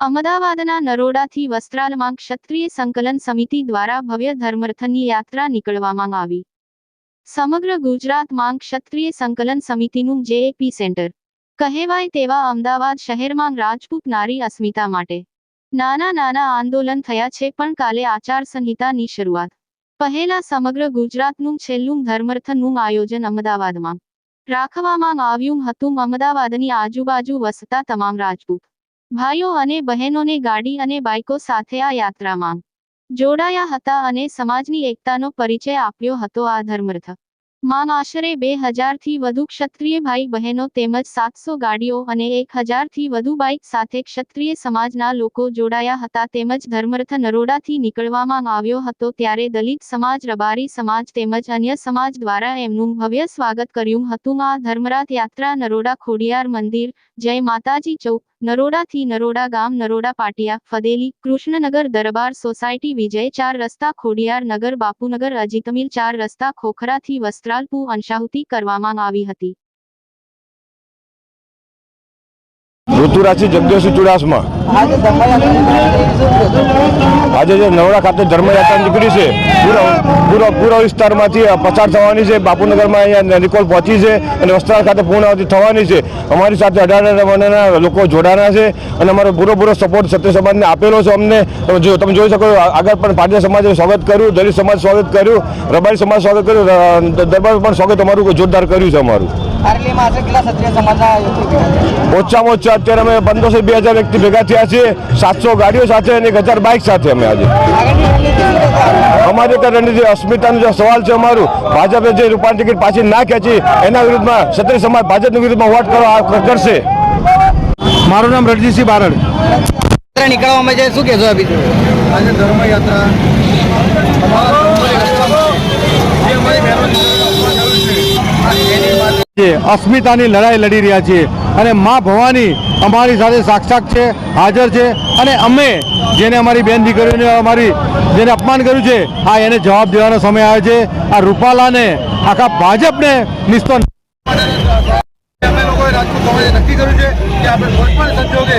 અમદાવાદના નરોડાથી વસ્ત્રાલમાં ક્ષત્રિય સંકલન સમિતિ દ્વારા ભવ્ય ધર્મરથની યાત્રા નીકળવામાં આવી. સમગ્ર ગુજરાતમાં ક્ષત્રિય સંકલન સમિતિનું જેએપી સેન્ટર. કહેવાય તેવા અમદાવાદ શહેરમાં રાજપૂત નારી અસ્મિતા માટે. નાના નાના આંદોલન થયા છે પણ કાલે આચાર સંહિતાની શરૂઆત. પહેલા સમગ્ર ગુજરાતનું છેલ્લું ધર્મરથનું આયોજન અમદાવાદમાં. રાખવામાં આવ્યું હતું અમદાવાદની આજુબાજુ વસતા તમામ રાજપૂત. ભાઈઓ અને બહેનોને ગાડી અને બાઇકો સાથે આ યાત્રામાં જોડાયા હતા અને સમાજની એકતાનો પરિચય આપ્યો હતો આ ધર્મરથ. માં આશરે બે હજારથી વધુ ક્ષત્રિય ભાઈ બહેનો તેમજ સાતસો ગાડીઓ અને એક હજારથી વધુ બાઇક સાથે ક્ષત્રિય સમાજના લોકો જોડાયા હતા તેમજ ધર્મરથ નરોડાથી નીકળવામાં આવ્યો હતો ત્યારે દલિત સમાજ, રબારી સમાજ તેમજ અન્ય સમાજ દ્વારા એમનું ભવ્ય સ્વાગત કર્યું હતું. આ ધર્મરાથ યાત્રા નરોડા ખોડિયાર મંદિર, જય માતાજી ચૌક નરોડાથી નરોડા ગામ, નરોડા પાટિયા, ફદેલી, કૃષ્ણનગર દરબાર સોસાયટી વિજય, ચાર રસ્તા, ખોડિયાર નગર, બાપુનગર, અજીતમિલ, ચાર રસ્તા ખોખરાથી વસ્ત્રાલપુ અંશાહુતિ કરવામાં આવી હતી. ઋતુરાજી જગદીશસિંહ ચુડાસમા. આજે જે નવડા ખાતે ધર્મયાત્રા નીકળી છે પૂરા પૂરા વિસ્તારમાંથી પસાર થવાની છે બાપુનગરમાં અહીંયા નિકોલ પહોંચી છે અને વસ્ત્રાલ ખાતે પૂર્ણાવતી થવાની છે. અમારી સાથે અઢાર અઢાર વર્ણના લોકો જોડાના છે અને અમારો પૂરો પૂરો સપોર્ટ સત્ય સમાજને આપેલો છે અમને. તમે જો તમે જોઈ શકો આગળ પણ પાટીદાર સમાજે સ્વાગત કર્યું દલિત સમાજ સ્વાગત કર્યું રબારી સમાજ સ્વાગત કર્યું દરબાર પણ સ્વાગત અમારું જોરદાર કર્યું છે અમારું? ઓછામાં ઓછા અત્યારે અમે પંદરસો બે હજાર વ્યક્તિ ભેગા થયા છીએ. સાતસો ગાડીઓ સાથે અને એક હજાર બાઇક સાથે અમે આજે. અમારે તો રણનીતિ અસ્મિતાનો જે સવાલ છે અમારું ભાજપે જે રૂપાણી ટિકિટ પાછી ના ખેંચી એના વિરુદ્ધમાં ક્ષત્રિય સમાજ ભાજપની વિરુદ્ધમાં વોટ કરવા કરશે. મારું નામ રણજીતસિંહ બારડ. નીકળવા અમે શું કહેશો આજે ધર્મયાત્રા અમારા ધર્મની રસ્તામાં જે અમારી બહેનો જે અસ્મિતાની લડાઈ લડી રહ્યા છીએ. અને મા ભવાની અમારી સાથે સાક્ષાત છે, હાજર છે. અને અમે જેને અમારી બેન દીકરીઓને અમારી જેને અપમાન કર્યું છે, આ એને જવાબ દેવાનો સમય આવે છે. આ રૂપાલાને, આખા ભાજપને નિસ્તો નક્કી કર્યું છે કે આપણે કોઈ પણ સંજોગે